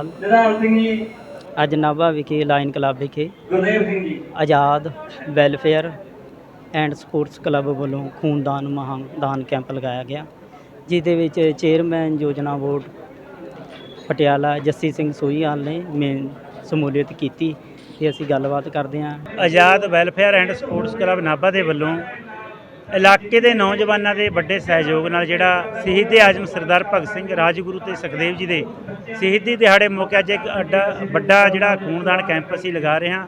ਅਕਾਲ ਨਿਧਾਨ ਸਿੰਘ ਜੀ। ਅੱਜ ਨਾਭਾ ਵਿਖੇ lion club ਵਿਖੇ Gurdev Singh ji. Azad welfare and sports club ਵੱਲੋਂ ਖੂਨਦਾਨ ਮਹਾਦਾਨ ਕੈਂਪ ਲਗਾਇਆ ਗਿਆ ਜਿਹਦੇ ਵਿੱਚ ਚੇਅਰਮੈਨ ਯੋਜਨਾ ਬੋਰਡ ਪਟਿਆਲਾ ਜੱਸੀ ਸਿੰਘ ਸੋਹੀਵਾਲ ਨੇ ਮੇਨ ਸਮੂਲੀਅਤ ਕੀਤੀ ਤੇ ਅਸੀਂ ਗੱਲਬਾਤ ਕਰਦੇ ਹਾਂ। Azad welfare and sports club Nabha ਦੇ ਵੱਲੋਂ ਇਲਾਕੇ ਦੇ ਨੌਜਵਾਨਾਂ ਦੇ ਵੱਡੇ ਸਹਿਯੋਗ ਨਾਲ ਜਿਹੜਾ ਸ਼ਹੀਦ ਆਜ਼ਮ ਸਰਦਾਰ ਭਗਤ ਸਿੰਘ ਰਾਜਗੁਰੂ ਤੇ ਸੁਖਦੇਵ ਜੀ ਦੇ ਸ਼ਹੀਦੀ ਦਿਹਾੜੇ ਮੌਕੇ ਅੱਜ ਇੱਕ ਅੱਡਾ ਵੱਡਾ ਜਿਹੜਾ ਖੂਨਦਾਨ ਕੈਂਪ ਅਸੀਂ ਲਗਾ ਰਹੇ ਹਾਂ।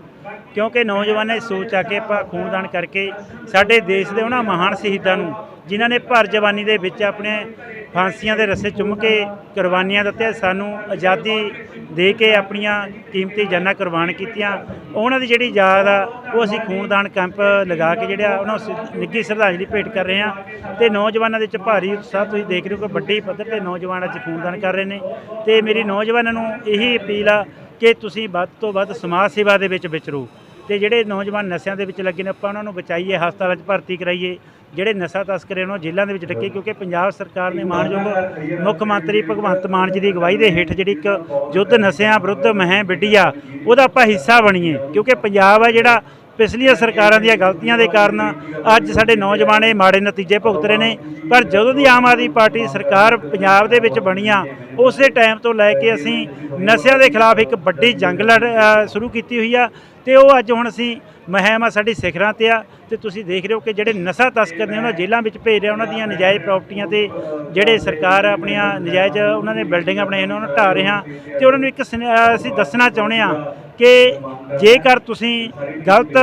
ਕਿਉਂਕਿ ਨੌਜਵਾਨਾਂ ਦੀ ਸੋਚ ਆ ਕੇ ਆਪਾਂ ਖੂਨਦਾਨ ਕਰਕੇ ਸਾਡੇ ਦੇਸ਼ ਦੇ ਉਹਨਾਂ ਮਹਾਨ ਸ਼ਹੀਦਾਂ ਨੂੰ, ਜਿਨ੍ਹਾਂ ਨੇ ਭਰ ਜਵਾਨੀ ਦੇ ਵਿੱਚ ਆਪਣੇ ਫਾਂਸੀਆਂ ਦੇ ਰੱਸੇ ਚੁੰਮ ਕੇ ਕੁਰਬਾਨੀਆਂ ਦਿੱਤੀਆਂ, ਸਾਨੂੰ ਆਜ਼ਾਦੀ ਦੇ ਕੇ ਆਪਣੀਆਂ ਕੀਮਤੀ ਜਾਨਾਂ ਕੁਰਬਾਨ ਕੀਤੀਆਂ। ਉਹਨਾਂ ਦੀ ਜਿਹੜੀ ਯਾਦ ਆ, ਉਹ ਅਸੀਂ ਖੂਨਦਾਨ ਕੈਂਪ ਲਗਾ ਕੇ ਜਿਹੜਾ ਉਹਨਾਂ ਨੂੰ ਸ- ਨਿੱਘੀ ਸ਼ਰਧਾਂਜਲੀ ਭੇਟ ਕਰ ਰਹੇ ਹਾਂ। ਤੇ ਨੌਜਵਾਨਾਂ ਦੇ ਵਿੱਚ ਭਾਰੀ ਉਤਸ਼ਾਹ ਤੁਸੀਂ ਦੇਖ ਰਹੇ ਹੋ ਕਿ ਵੱਡੀ ਪੱਧਰ ਤੇ ਨੌਜਵਾਨ ਅੱਜ ਖੂਨਦਾਨ ਕਰ ਰਹੇ ਨੇ। ਤੇ ਮੇਰੀ ਨੌਜਵਾਨਾਂ ਨੂੰ ਇਹੀ ਅਪੀਲ ਆ ਕਿ ਤੁਸੀਂ ਵੱਧ ਤੋਂ ਵੱਧ ਸਮਾਜ ਸੇਵਾ ਦੇ ਵਿੱਚ ਵਿਚਰੋ। ਤੇ ਜਿਹੜੇ ਨੌਜਵਾਨ ਨਸ਼ਿਆਂ ਦੇ ਵਿੱਚ ਲੱਗੇ ਨੇ, ਆਪਾਂ ਉਹਨਾਂ ਨੂੰ ਬਚਾਈਏ, ਹਸਪਤਾਲਾਂ 'ਚ ਭਰਤੀ ਕਰਾਈਏ। ਜਿਹੜੇ ਨਸ਼ਾ ਤਸਕਰੇ ਉਹਨਾਂ ਨੂੰ ਜੇਲ੍ਹਾਂ ਦੇ ਵਿੱਚ ਡੱਕੇ, ਕਿਉਂਕਿ ਪੰਜਾਬ ਸਰਕਾਰ ਨੇ ਮਾਨਯੋਗ ਮੁੱਖ ਮੰਤਰੀ ਭਗਵੰਤ ਮਾਨ ਜੀ ਦੀ ਅਗਵਾਈ ਦੇ ਹੇਠ ਜਿਹੜੀ ਇੱਕ ਯੁੱਧ ਨਸ਼ਿਆਂ ਵਿਰੁੱਧ ਮੁਹਿੰਮ ਵਿੱਢੀ ਆ, ਉਹਦਾ ਆਪਾਂ ਹਿੱਸਾ ਬਣੀਏ। ਕਿਉਂਕਿ ਪੰਜਾਬ ਆ ਜਿਹੜਾ ਪਿਛਲੀਆਂ ਸਰਕਾਰਾਂ ਦੀਆਂ ਗਲਤੀਆਂ ਦੇ ਕਾਰਨ ਅੱਜ ਸਾਡੇ ਨੌਜਵਾਨ ਇਹ ਮਾੜੇ ਨਤੀਜੇ ਭੁਗਤ ਰਹੇ ਨੇ। ਪਰ ਜਦੋਂ ਦੀ ਆਮ ਆਦਮੀ ਪਾਰਟੀ ਸਰਕਾਰ ਪੰਜਾਬ ਦੇ ਵਿੱਚ ਬਣੀਆਂ, ਉਸੇ ਟਾਈਮ ਤੋਂ ਲੈ ਕੇ ਅਸੀਂ ਨਸ਼ਿਆਂ ਦੇ ਖਿਲਾਫ ਇੱਕ ਵੱਡੀ ਜੰਗ ਲੜ ਸ਼ੁਰੂ ਕੀਤੀ ਹੋਈ ਆ। ਤੇ ਉਹ ਅੱਜ ਹੁਣ ਅਸੀਂ ਮੁਹਿੰਮ ਆ ਸਾਡੀ ਸਿਖਰਾਂ ਤੇ ਆ ਤੇ ਤੁਸੀਂ ਦੇਖ ਰਹੇ ਹੋ ਕਿ ਜਿਹੜੇ ਨਸ਼ਾ ਤਸਕਰ ਨੇ ਉਹਨਾਂ ਜੇਲ੍ਹਾਂ ਵਿੱਚ ਭੇਜ ਰਿਹਾ, ਉਹਨਾਂ ਦੀਆਂ ਨਜਾਇਜ਼ ਪ੍ਰਾਪਰਟੀਆਂ ਤੇ ਜਿਹੜੇ ਸਰਕਾਰ ਆਪਣੀਆਂ ਨਜਾਇਜ਼ ਉਹਨਾਂ ਨੇ ਬਿਲਡਿੰਗਾਂ ਬਣਾਈਆਂ ਨੇ, ਉਹਨਾਂ ਨੂੰ ਢਾਹ ਰਿਹਾ ਤੇ ਉਹਨਾਂ ਨੂੰ ਇੱਕ ਸੁਨੇਹਾ ਅਸੀਂ ਦੱਸਣਾ ਚਾਹੁੰਦੇ ਆ ਕਿ ਜੇਕਰ ਤੁਸੀਂ ਗਲਤ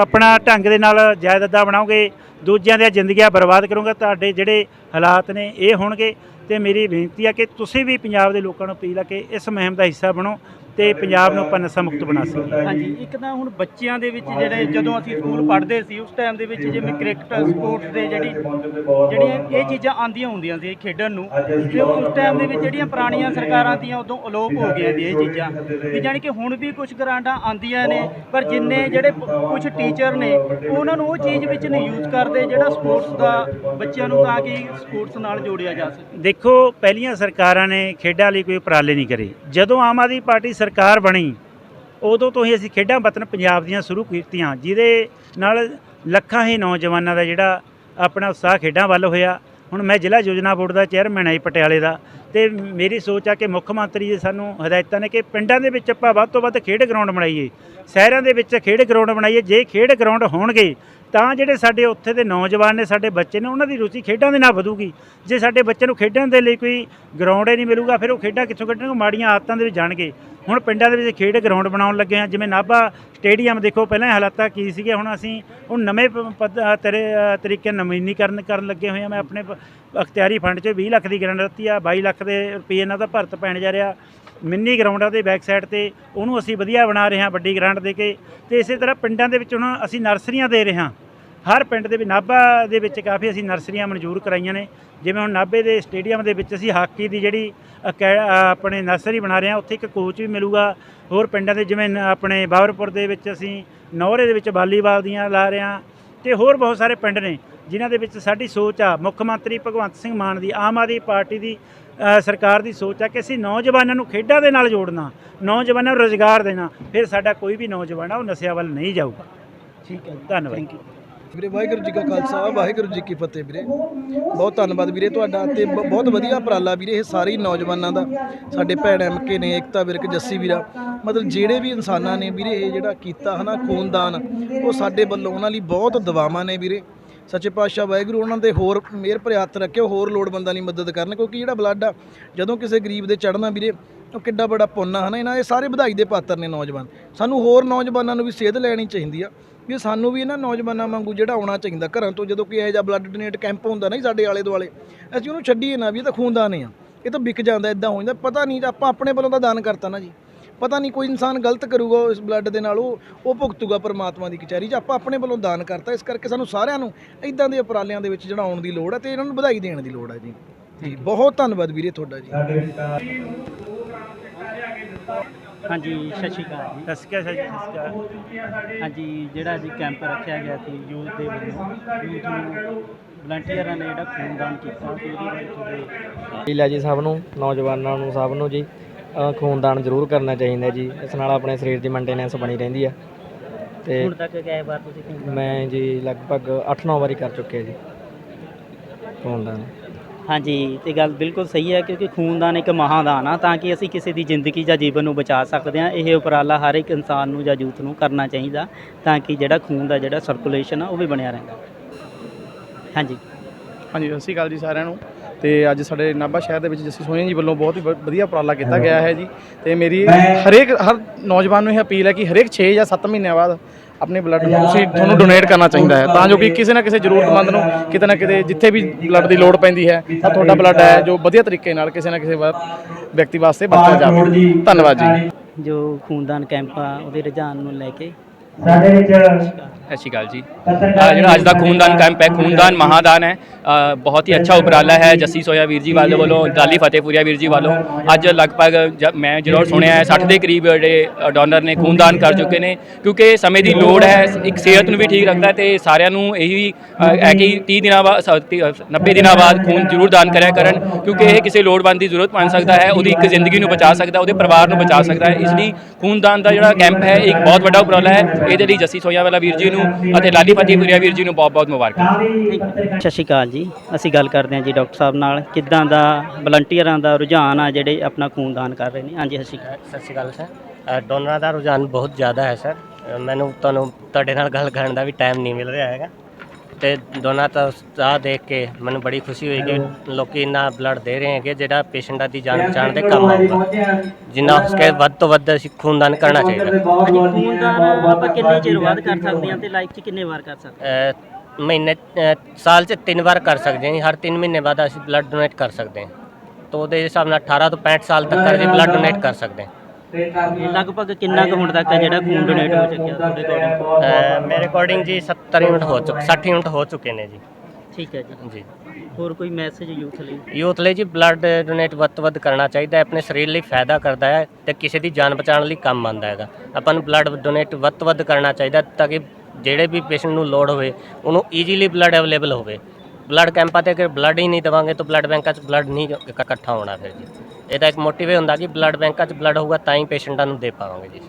ਆਪਣਾ ਢੰਗ ਦੇ ਨਾਲ ਜਾਇਦਾਦਾਂ ਬਣਾਓਗੇ, ਦੂਜਿਆਂ ਦੀਆਂ ਜ਼ਿੰਦਗੀਆਂ ਬਰਬਾਦ ਕਰੋਗੇ, ਤੁਹਾਡੇ ਜਿਹੜੇ ਹਾਲਾਤ ਨੇ ਇਹ ਹੋਣਗੇ। ਤੇ ਮੇਰੀ ਬੇਨਤੀ ਆ ਕਿ ਤੁਸੀਂ ਵੀ ਪੰਜਾਬ ਦੇ ਲੋਕਾਂ ਨੂੰ ਅਪੀਲ ਆ ਕਿ ਇਸ ਮੁਹਿੰਮ ਦਾ ਹਿੱਸਾ ਬਣੋ ਤੇ ਪੰਜਾਬ ਨੂੰ ਆਪਾਂ ਨਸ਼ਾ ਮੁਕਤ ਬਣਾ ਸਕੀਏ ਹਾਂਜੀ ਇੱਕ ਤਾਂ ਹੁਣ ਬੱਚਿਆਂ ਦੇ ਵਿੱਚ ਜਿਹੜੇ ਜਦੋਂ ਅਸੀਂ ਸਕੂਲ ਪੜ੍ਹਦੇ ਸੀ ਉਸ ਟਾਈਮ ਦੇ ਵਿੱਚ ਜਿਵੇਂ ਕ੍ਰਿਕਟ ਸਪੋਰਟਸ ਦੇ ਜਿਹੜੀ ਜਿਹੜੀਆਂ ਇਹ ਚੀਜ਼ਾਂ ਆਂਦੀਆਂ ਹੁੰਦੀਆਂ ਸੀ ਖੇਡਣ ਨੂੰ ਤੇ ਉਸ ਟਾਈਮ ਦੇ ਵਿੱਚ ਜਿਹੜੀਆਂ ਪੁਰਾਣੀਆਂ ਸਰਕਾਰਾਂ ਦੀਆਂ ਉਦੋਂ ਅਲੋਪ ਹੋ ਗਈਆਂ ਸੀ ਇਹ ਚੀਜ਼ਾਂ। ਤੇ ਜਾਣੀ ਕਿ ਹੁਣ ਵੀ ਕੁਝ ਗਰਾਂਟਾਂ ਆਂਦੀਆਂ ਨੇ ਪਰ ਜਿੰਨੇ ਜਿਹੜੇ ਕੁਝ ਟੀਚਰ ਨੇ ਉਹਨਾਂ ਨੂੰ ਉਹ ਚੀਜ਼ ਵਿੱਚ ਨਹੀਂ ਯੂਜ਼ ਕਰਦੇ ਜਿਹੜਾ ਸਪੋਰਟਸ ਦਾ ਬੱਚਿਆਂ ਨੂੰ ਤਾਂ ਕਿ ਸਪੋਰਟਸ ਨਾਲ ਜੋੜਿਆ ਜਾ ਸਕੇ। ਦੇਖੋ ਪਹਿਲੀਆਂ ਸਰਕਾਰਾਂ ਨੇ ਖੇਡਾਂ ਲਈ ਕੋਈ ਉਪਰਾਲੇ ਨਹੀਂ ਕਰੇ। ਜਦੋਂ ਆਮ ਆਦਮੀ ਪਾਰਟੀ ਸਰਕਾਰ ਬਣੀ, ਉਦੋਂ ਤੋਂ ਹੀ ਅਸੀਂ ਖੇਡਾਂ ਵਤਨ ਪੰਜਾਬ ਦੀਆਂ ਸ਼ੁਰੂ ਕੀਤੀਆਂ, ਜਿਹਦੇ ਨਾਲ ਲੱਖਾਂ ਹੀ ਨੌਜਵਾਨਾਂ ਦਾ ਜਿਹੜਾ ਆਪਣਾ ਉਤਸ਼ਾਹ ਖੇਡਾਂ ਵੱਲ ਹੋਇਆ। ਹੁਣ ਮੈਂ ਜ਼ਿਲ੍ਹਾ ਯੋਜਨਾ ਬੋਰਡ ਦਾ ਚੇਅਰਮੈਨ ਆਈ ਪਟਿਆਲੇ ਦਾ। ਤੇ ਮੇਰੀ ਸੋਚ ਆ ਕਿ ਮੁੱਖ ਮੰਤਰੀ ਜੀ ਸਾਨੂੰ ਹਦਾਇਤਾਂ ਨੇ ਕਿ ਪਿੰਡਾਂ ਦੇ ਵਿੱਚ ਆਪਾਂ ਵੱਧ ਤੋਂ ਵੱਧ ਖੇਡ ਗਰਾਊਂਡ ਬਣਾਈਏ, ਸ਼ਹਿਰਾਂ ਦੇ ਵਿੱਚ ਖੇਡ ਗਰਾਊਂਡ ਬਣਾਈਏ, ਜੇ ਖੇਡ ਗਰਾਊਂਡ ਹੋਣਗੇ, ਤਾਂ ਜਿਹੜੇ ਸਾਡੇ ਉੱਥੇ ਦੇ ਨੌਜਵਾਨ ਨੇ, ਸਾਡੇ ਬੱਚੇ ਨੇ, ਉਹਨਾਂ ਦੀ ਰੁਚੀ ਖੇਡਾਂ ਦੇ ਨਾਲ ਵਧੂਗੀ। ਜੇ ਸਾਡੇ ਬੱਚੇ ਨੂੰ ਖੇਡਣ ਦੇ ਲਈ ਕੋਈ ਗਰਾਊਂਡ ਹੀ ਨਹੀਂ ਮਿਲੂਗਾ, ਫਿਰ ਉਹ ਖੇਡਾਂ ਕਿੱਥੋਂ ਕੱਢਣਗੇ? ਮਾੜੀਆਂ ਆਦਤਾਂ ਦੇ ਵਿੱਚ ਜਾਣਗੇ। ਹੁਣ ਪਿੰਡਾਂ ਦੇ ਵਿੱਚ ਖੇਡ ਗਰਾਊਂਡ ਬਣਾਉਣ ਲੱਗੇ ਹਾਂ, ਜਿਵੇਂ ਨਾਭਾ ਸਟੇਡੀਅਮ ਦੇਖੋ, ਪਹਿਲਾਂ ਹਾਲਾਤਾਂ ਕੀ ਸੀਗੇ, ਹੁਣ ਅਸੀਂ ਉਹ ਨਵੇਂ ਪ- ਪੱਧ- ਤਰੀਕੇ ਨਵੀਨੀਕਰਨ ਕਰਨ ਲੱਗੇ ਹੋਏ ਹਾਂ। ਮੈਂ ਆਪਣੇ ਅਖਤਿਆਰੀ ਫੰਡ 'ਚ 20 ਲੱਖ ਦੀ ਗ੍ਰਾਂਟ ਦਿੱਤੀ ਆ 22 ਲੱਖ ਦੇ ਰੁਪਏ ਇਹਨਾਂ ਦਾ ਭਰਤ ਪੈਣ ਜਾ ਰਿਹਾ। ਮਿੰਨੀ ਗਰਾਊਂਡਾਂ ਦੇ ਬੈਕ ਸਾਈਡ ਤੇ, ਉਹਨੂੰ ਅਸੀਂ ਵਧੀਆ ਬਣਾ ਰਹੇ ਹਾਂ ਵੱਡੀ ਗ੍ਰਾਂਟ ਦੇ ਕੇ ਤੇ ਇਸੇ ਤਰ੍ਹਾਂ ਪਿੰਡਾਂ ਦੇ ਵਿੱਚ ਹੁਣ ਅਸੀਂ ਨਰਸਰੀਆਂ ਦੇ ਰਹੇ ਹਾਂ। ਹਰ ਪਿੰਡ ਦੇ ਵਿੱਚ, ਨਾਭਾ ਦੇ ਵਿੱਚ ਕਾਫੀ ਅਸੀਂ ਨਰਸਰੀਆਂ ਮਨਜ਼ੂਰ ਕਰਾਈਆਂ ਨੇ। ਜਿਵੇਂ ਹੁਣ ਨਾਭੇ ਦੇ ਸਟੇਡੀਅਮ ਦੇ ਵਿੱਚ ਅਸੀਂ ਹਾਕੀ ਦੀ ਜਿਹੜੀ ਅਕੈ- ਆਪਣੇ ਨਰਸਰੀ ਬਣਾ ਰਹੇ ਹਾਂ, ਉੱਥੇ ਇੱਕ ਕੋਚ ਵੀ ਮਿਲੂਗਾ। ਹੋਰ ਪਿੰਡਾਂ ਦੇ ਜਿਵੇਂ ਨ- ਆਪਣੇ ਬਾਬਰਪੁਰ ਦੇ ਵਿੱਚ ਅਸੀਂ ਨੌਰੇ ਦੇ ਵਿੱਚ ਵਾਲੀਬਾਲ ਦੀਆਂ ਲਾ ਰਹੇ ਹਾਂ। ਤੇ ਹੋਰ ਬਹੁਤ ਸਾਰੇ ਪਿੰਡ ਨੇ ਜਿਨ੍ਹਾਂ ਦੇ ਵਿੱਚ ਸਾਡੀ ਸੋਚ ਆ ਮੁੱਖ ਮੰਤਰੀ ਭਗਵੰਤ ਸਿੰਘ ਮਾਨ ਦੀ ਆਮ ਆਦਮੀ ਪਾਰਟੀ ਦੀ ਸਰਕਾਰ ਦੀ ਸੋਚ ਆ ਕਿ ਅਸੀਂ ਨੌਜਵਾਨਾਂ ਨੂੰ ਖੇਡਾਂ ਦੇ ਨਾਲ ਜੋੜਨਾ ਨੌਜਵਾਨਾਂ ਨੂੰ ਰੋਜ਼ਗਾਰ ਦੇਣਾ ਫਿਰ ਸਾਡਾ ਕੋਈ ਵੀ ਨੌਜਵਾਨ ਆ ਉਹ ਨਸ਼ਿਆਂ ਵੱਲ ਨਹੀਂ ਜਾਊਗਾ। ਠੀਕ ਹੈ ਧੰਨਵਾਦ। ਵੀਰੇ, ਵਾਹਿਗੁਰੂ ਜੀ ਕਾ ਖਾਲਸਾ, ਵਾਹਿਗੁਰੂ ਜੀ ਕੀ ਫਤਿਹ ਵੀਰੇ। ਬਹੁਤ ਧੰਨਵਾਦ ਵੀਰੇ ਤੁਹਾਡਾ ਤੇ ਬਹੁਤ ਵਧੀਆ ਉਪਰਾਲਾ ਵੀਰੇ ਇਹ ਸਾਰੇ ਨੌਜਵਾਨਾਂ ਦਾ। ਸਾਡੇ ਭੈਣ ਐਮਕੇ ਨੇ, ਏਕਤਾ ਵਿਰਕ, ਜੱਸੀ ਵੀਰਾ। ਮਤਲਬ ਜਿਹੜੇ ਵੀ ਇਨਸਾਨਾਂ ਨੇ ਵੀਰੇ ਇਹ ਜਿਹੜਾ ਕੀਤਾ ਹਨਾ, ਖੂਨਦਾਨ, ਉਹ ਸਾਡੇ ਵੱਲੋਂ ਉਹਨਾਂ ਲਈ ਬਹੁਤ ਦੁਆਵਾਂ ਨੇ ਵੀਰੇ। ਸੱਚੇ ਪਾਤਸ਼ਾਹ ਵਾਹਿਗੁਰੂ, ਉਹਨਾਂ ਦੇ ਹੋਰ ਮਿਹਰ ਭਰੇ ਹੱਥ ਰੱਖਿਓ, ਹੋਰ ਲੋੜਵੰਦਾਂ ਦੀ ਮਦਦ ਕਰਨ, ਕਿਉਂਕਿ ਜਿਹੜਾ ਬਲੱਡ ਆ, ਜਦੋਂ ਕਿਸੇ ਗਰੀਬ ਦੇ ਚੜਨਾ ਵੀਰੇ ਉਹ ਕਿੱਡਾ ਬੜਾ ਪੁੰਨ ਆ, ਹਨਾ? ਇਹਨਾਂ ਇਹ ਸਾਰੇ ਵਧਾਈ ਦੇ ਪਾਤਰ ਨੇ ਨੌਜਵਾਨ। ਸਾਨੂੰ ਹੋਰ ਨੌਜਵਾਨਾਂ ਨੂੰ ਵੀ ਸੇਧ ਲੈਣੀ ਚਾਹੀਦੀ ਆ। ਵੀ ਸਾਨੂੰ ਵੀ ਇਹਨਾਂ ਨੌਜਵਾਨਾਂ ਵਾਂਗੂ ਜਿਹੜਾ ਆਉਣਾ ਚਾਹੀਦਾ ਘਰਾਂ ਤੋਂ, ਜਦੋਂ ਕੋਈ ਇਹੋ ਜਿਹਾ ਬਲੱਡ ਡੋਨੇਟ ਕੈਂਪ ਹੁੰਦਾ ਨਾ ਜੀ ਸਾਡੇ ਆਲੇ ਦੁਆਲੇ, ਅਸੀਂ ਉਹਨੂੰ ਛੱਡੀਏ ਨਾ ਵੀ ਇਹ ਤਾਂ ਖੂਨਦਾਨ ਆ। ਇਹ ਤਾਂ ਵਿਕ ਜਾਂਦਾ ਇਦਾਂ ਹੋ ਜਾਂਦਾ। ਪਤਾ ਨਹੀਂ, ਆਪਾਂ ਆਪਣੇ ਵੱਲੋਂ ਤਾਂ ਦਾਨ ਕਰਤਾ ਨਾ ਜੀ। ਪਤਾ ਨਹੀਂ ਕੋਈ ਇਨਸਾਨ ਗਲਤ ਕਰੂਗਾ ਇਸ ਬਲੱਡ ਦੇ ਨਾਲ, ਉਹ ਉਹ ਭੁਗਤੂਗਾ ਪਰਮਾਤਮਾ ਦੀ ਕਚਹਿਰੀ 'ਚ ਆਪਾਂ ਆਪਣੇ ਵੱਲੋਂ ਦਾਨ ਕਰਤਾ, ਇਸ ਕਰਕੇ ਸਾਨੂੰ ਸਾਰਿਆਂ ਨੂੰ ਇਦਾਂ ਦੇ ਉਪਰਾਲਿਆਂ ਦੇ ਵਿੱਚ ਜਿਹੜਾ ਆਉਣ ਦੀ ਲੋੜ ਹੈ ਤੇ ਇਹਨਾਂ ਨੂੰ ਵਧਾਈ ਦੇਣ ਦੀ ਲੋੜ ਹੈ ਜੀ। ਜੀ, ਬਹੁਤ ਧੰਨਵਾਦ ਵੀਰੇ ਤੁਹਾਡਾ ਜੀ। ਹਾਂਜੀ ਸਤਿ ਸ਼੍ਰੀ ਅਕਾਲ ਜੀ। ਸਤਿ ਸ਼੍ਰੀ ਅਕਾਲ ਜੀ। ਸਤਿ ਸ਼੍ਰੀ ਅਕਾਲ। ਹਾਂਜੀ ਜਿਹੜਾ ਜੀ ਕੈਂਪ ਰੱਖਿਆ ਗਿਆ ਸੀ ਯੂਥ ਦੇ ਵੱਲੋਂ ਯੂਥ ਨੂੰ ਵਲੰਟੀਅਰਾਂ ਨੇ ਜਿਹੜਾ ਖੂਨਦਾਨ ਕੀਤਾ ਤੇ ਉਹਦੇ ਬਾਰੇ ਤੁਹਾਡੇ ਹੈ ਜੀ ਸਭ ਨੂੰ ਨੌਜਵਾਨਾਂ ਨੂੰ ਸਭ ਨੂੰ ਜੀ ਅ, ਖੂਨਦਾਨ ਜ਼ਰੂਰ ਕਰਨਾ ਚਾਹੀਦਾ ਜੀ। ਇਸ ਨਾਲ ਆਪਣੇ ਸਰੀਰ ਦੀ ਮੇਨਟੇਨੈਂਸ ਬਣੀ ਰਹਿੰਦੀ ਆ। ਤੇ ਹੁਣ ਤੱਕ ਕਈ ਵਾਰ ਤੁਸੀਂ ਖੂਨਦਾਨ ਮੈਂ ਜੀ ਲਗਭਗ 8-9 ਵਾਰੀ ਕਰ ਚੁੱਕਿਆ ਜੀ ਖੂਨਦਾਨ ਹਾਂਜੀ ਤੇ ਗੱਲ ਬਿਲਕੁਲ ਸਹੀ ਹੈ ਕਿਉਂਕਿ ਖੂਨਦਾਨ ਇੱਕ ਮਹਾਦਾਨ ਆ ਤਾਂ ਕਿ ਅਸੀਂ ਕਿਸੇ ਦੀ ਜ਼ਿੰਦਗੀ ਜਾਂ ਜੀਵਨ ਨੂੰ ਬਚਾ ਸਕਦੇ ਹਾਂ। ਇਹ ਉਪਰਾਲਾ ਹਰ ਇੱਕ ਇਨਸਾਨ ਨੂੰ ਜਾਂ ਯੂਥ ਨੂੰ ਕਰਨਾ ਚਾਹੀਦਾ ਤਾਂ ਕਿ ਜਿਹੜਾ ਖੂਨ ਦਾ ਜਿਹੜਾ ਸਰਕੂਲੇਸ਼ਨ ਆ ਉਹ ਵੀ ਬਣਿਆ ਰਹਿੰਦਾ। ਹਾਂਜੀ। ਹਾਂਜੀ ਸਤਿ ਸ਼੍ਰੀ ਅਕਾਲ ਜੀ ਸਾਰਿਆਂ ਨੂੰ। ਤੇ ਅੱਜ ਸਾਡੇ ਨਾਭਾ ਸ਼ਹਿਰ ਦੇ ਵਿੱਚ ਜੱਸੀ ਸੋਨੀਆ ਜੀ ਵੱਲੋਂ ਬਹੁਤ ਹੀ ਵ- ਵਧੀਆ ਉਪਰਾਲਾ ਕੀਤਾ ਗਿਆ ਹੈ ਜੀ। ਤੇ ਮੇਰੀ ਹਰੇਕ ਹਰ ਨੌਜਵਾਨ ਨੂੰ ਇਹ ਅਪੀਲ ਹੈ ਕਿ ਹਰੇਕ 6 ਜਾਂ 7 ਮਹੀਨਿਆਂ ਬਾਅਦ ਆਪਣੇ ਬਲੱਡ ਨੂੰ ਤੁਸੀਂ ਤੁਹਾਨੂੰ ਡੋਨੇਟ ਕਰਨਾ ਚਾਹੀਦਾ ਹੈ। ਤਾਂ ਜੋ ਕਿ ਕਿਸੇ ਨਾ ਕਿਸੇ ਜ਼ਰੂਰਤਮੰਦ ਨੂੰ ਕਿਤੇ ਨਾ ਕਿਤੇ ਜਿੱਥੇ ਵੀ ਬਲੱਡ ਦੀ ਲੋੜ ਪੈਂਦੀ ਹੈ ਤਾਂ ਤੁਹਾਡਾ ਬਲੱਡ ਹੈ ਜੋ ਵਧੀਆ ਤਰੀਕੇ ਨਾਲ ਕਿਸੇ ਨਾ ਕਿਸੇ ਵਿਅਕਤੀ ਵਾਸਤੇ ਵਰਤਿਆ ਜਾਵੇ। ਧੰਨਵਾਦ ਜੀ। ਜੋ ਖੂਨਦਾਨ ਕੈਂਪ ਆ ਉਹਦੇ ਰੁਝਾਨ ਨੂੰ ਲੈ ਕੇ ਸਾਡੇ ਵਿੱਚ ਸਤਿ ਸ਼੍ਰੀ ਅਕਾਲ ਜੀ। ਅ, ਜਿਹੜਾ ਅੱਜ ਦਾ ਖੂਨਦਾਨ ਕੈਂਪ ਹੈ ਖੂਨਦਾਨ ਮਹਾਦਾਨ ਹੈ। ਅ, ਬਹੁਤ ਹੀ ਅੱਛਾ ਉਪਰਾਲਾ ਹੈ ਜੱਸੀ ਸੋਇਆ ਵੀਰ ਜੀ ਵਾਲੇ ਵੱਲੋਂ ਦਾਲੀ ਫਤਿਹਪੁਰੀਆ ਵੀਰ ਜੀ ਵੱਲੋਂ। ਅੱਜ ਲਗਭਗ ਜ- ਮੈਂ ਜਦੋਂ ਸੁਣਿਆ ਹੈ 60 ਦੇ ਕਰੀਬ ਜਿਹੜੇ ਡੋਨਰ ਨੇ ਖੂਨਦਾਨ ਕਰ ਚੁੱਕੇ ਨੇ। ਕਿਉਂਕਿ ਸਮੇਂ ਦੀ ਲੋੜ ਹੈ ਇੱਕ ਸਿਹਤ ਨੂੰ ਵੀ ਠੀਕ ਰੱਖਦਾ ਹੈ ਤੇ ਸਾਰਿਆਂ ਨੂੰ ਇਹੀ ਅ, ਹੈ ਕਿ 30 ਦਿਨਾਂ ਬਾਅਦ ਸ- ਤੀ- ਅ, 90 ਦਿਨਾਂ ਬਾਅਦ ਖੂਨ ਜ਼ਰੂਰ ਦਾਨ ਕਰਿਆ ਕਰਨ। ਕਿਉਂਕਿ ਇਹ ਕਿਸੇ ਲੋੜਵੰਦ ਦੀ ਜ਼ਰੂਰਤ ਬਣ ਸਕਦਾ ਹੈ ਉਹਦੀ ਇੱਕ ਜ਼ਿੰਦਗੀ ਨੂੰ ਬਚਾ ਸਕਦਾ ਉਹਦੇ ਪਰਿਵਾਰ ਨੂੰ ਬਚਾ ਸਕਦਾ ਹੈ। ਇਸ ਲਈ ਖੂਨਦਾਨ ਦਾ ਜਿਹੜਾ ਕੈਂਪ ਹੈ ਇਹ ਇੱਕ ਬਹੁਤ ਵੱਡਾ ਉਪਰਾਲਾ ਹੈ। ਇਹਦੇ ਲਈ ਜੱਸੀ ਸੋਇਆ ਵਾਲਾ ਵੀਰ ਜੀ ਨੂੰ ਅਤੇ ਲਾਲੀ ਫਤਿਹਪੁਰੀਆ ਵੀਰ ਜੀ ਨੂੰ ਬਹੁਤ ਬਹੁਤ ਮੁਬਾਰਕਾਂ। ਸਤਿ ਸ਼੍ਰੀ ਅਕਾਲ ਜੀ। ਅਸੀਂ ਗੱਲ ਕਰਦੇ ਹਾਂ ਜੀ ਡਾਕਟਰ ਸਾਹਿਬ ਨਾਲ। ਕਿੱਦਾਂ ਦਾ ਵਲੰਟੀਅਰਾਂ ਦਾ ਰੁਝਾਨ ਆ ਜਿਹੜੇ ਆਪਣਾ ਖੂਨਦਾਨ ਕਰ ਰਹੇ ਨੇ? ਹਾਂਜੀ ਸਤਿ ਸ਼੍ਰੀ ਅਕਾਲ। ਸਤਿ ਸ਼੍ਰੀ ਅਕਾਲ ਸਰ। ਡੋਨਰਾਂ ਦਾ ਰੁਝਾਨ ਬਹੁਤ ਜ਼ਿਆਦਾ ਹੈ ਸਰ। ਮੈਨੂੰ ਤੁਹਾਨੂੰ ਤੁਹਾਡੇ ਨਾਲ ਗੱਲ ਕਰਨ ਦਾ ਵੀ ਟਾਈਮ ਨਹੀਂ ਮਿਲ ਰਿਹਾ ਹੈਗਾ। ਤੇ ਦੋਨਾਂ ਦਾ ਉਤਸ਼ਾਹ ਦੇਖ ਕੇ ਮੈਨੂੰ ਬੜੀ ਖੁਸ਼ੀ ਹੋਈ ਕਿ ਲੋਕੀ ਇੰਨਾ ਬਲੱਡ ਦੇ ਰਹੇ ਹੈਗੇ ਜਿਹੜਾ ਪੇਸ਼ੈਂਟਾਂ ਦੀ ਜਾਨ ਬਚਾਉਣ ਦੇ ਕੰਮ ਆਊਗਾ। ਜਿੰਨਾ ਹੋ ਸਕੇ ਵੱਧ ਤੋਂ ਵੱਧ ਅਸੀਂ ਖੂਨਦਾਨ ਕਰਨਾ ਚਾਹੀਦਾ। ਹਾਂਜੀ ਖੂਨਦਾਨ ਆਪਾਂ ਕਿੰਨੇ ਚਿਰ ਬਾਅਦ ਕਰ ਸਕਦੇ ਹਾਂ ਤੇ ਲਾਈਫ 'ਚ ਕਿੰਨੇ ਵਾਰ ਕਰ ਸਕਦੇ ਅ, ਮਹੀਨੇ ਸਾਲ 'ਚ ਤਿੰਨ ਵਾਰ ਕਰ ਸਕਦੇ ਹਾਂ ਜੀ। ਹਰ 3 ਮਹੀਨੇ ਬਾਅਦ ਅਸੀਂ ਬਲੱਡ ਡੋਨੇਟ ਕਰ ਸਕਦੇ ਹਾਂ। ਤਾਂ ਉਹਦੇ ਹਿਸਾਬ ਨਾਲ 18 ਤੋਂ 65 ਸਾਲ ਤੱਕ ਅਸੀਂ ਬਲੱਡ ਡੋਨੇਟ ਕਰ ਸਕਦੇ ਹਾਂ। ਇਹ ਲਗਭਗ ਕਿੰਨਾ ਕੁ ਹੁਣ ਤੱਕ ਹੈ ਜਿਹੜਾ ਖੂਨ ਡੋਨੇਟ ਹੋ ਚੁੱਕਿਆ? ਤੁਹਾਡੇ ਅਕੋਰਡਿੰਗ ਮੇਰੇ ਅਕੋਰਡਿੰਗ ਜੀ 70 ਯੂਨਿਟ ਹੋ ਚੁੱਕੇ 60 ਯੂਨਿਟ ਹੋ ਚੁੱਕੇ ਨੇ ਜੀ। ਠੀਕ ਹੈ ਜੀ। ਜੀ। ਹੋਰ ਕੋਈ ਮੈਸੇਜ ਯੂਥ ਲਈ? ਯੂਥ ਲਈ ਜੀ ਬਲੱਡ ਡੋਨੇਟ ਵੱਧ ਤੋਂ ਵੱਧ ਕਰਨਾ ਚਾਹੀਦਾ ਹੈ ਆਪਣੇ ਸਰੀਰ ਲਈ ਫਾਇਦਾ ਕਰਦਾ ਹੈ ਤੇ ਕਿਸੇ ਦੀ ਜਾਨ ਬਚਾਉਣ ਲਈ ਕੰਮ ਆਉਂਦਾ ਹੈਗਾ। ਆਪਾਂ ਨੂੰ ਬਲੱਡ ਡੋਨੇਟ ਵੱਧ ਤੋਂ ਵੱਧ ਕਰਨਾ ਚਾਹੀਦਾ ਤਾਂ ਕਿ ਜਿਹੜੇ ਵੀ ਪੇਸ਼ੈਂਟ ਨੂੰ ਲੋੜ ਹੋਵੇ ਉਹਨੂੰ ਈਜ਼ੀਲੀ ਬਲੱਡ ਅਵੇਲੇਬਲ ਹੋਵੇ। ਬਲੱਡ ਕੈਂਪਾਂ ਤੇ ਅਗਰ ਬਲੱਡ ਹੀ ਨਹੀਂ ਦੇਵਾਂਗੇ ਤਾਂ ਬਲੱਡ ਬੈਂਕਾਂ 'ਚ ਬਲੱਡ ਨਹੀਂ ਇਕ- ਇਕੱਠਾ ਹੋਣਾ ਫਿਰ ਜੀ। ਇਹਦਾ ਇੱਕ ਮੋਟਿਵ ਇਹ ਹੁੰਦਾ ਕਿ ਬਲੱਡ ਬੈਂਕਾਂ 'ਚ ਬਲੱਡ ਹੋਊਗਾ, ਤਾਂ ਹੀ ਪੇਸ਼ੈਂਟਾਂ ਨੂੰ ਦੇ ਪਾਵਾਂਗੇ ਜੀ।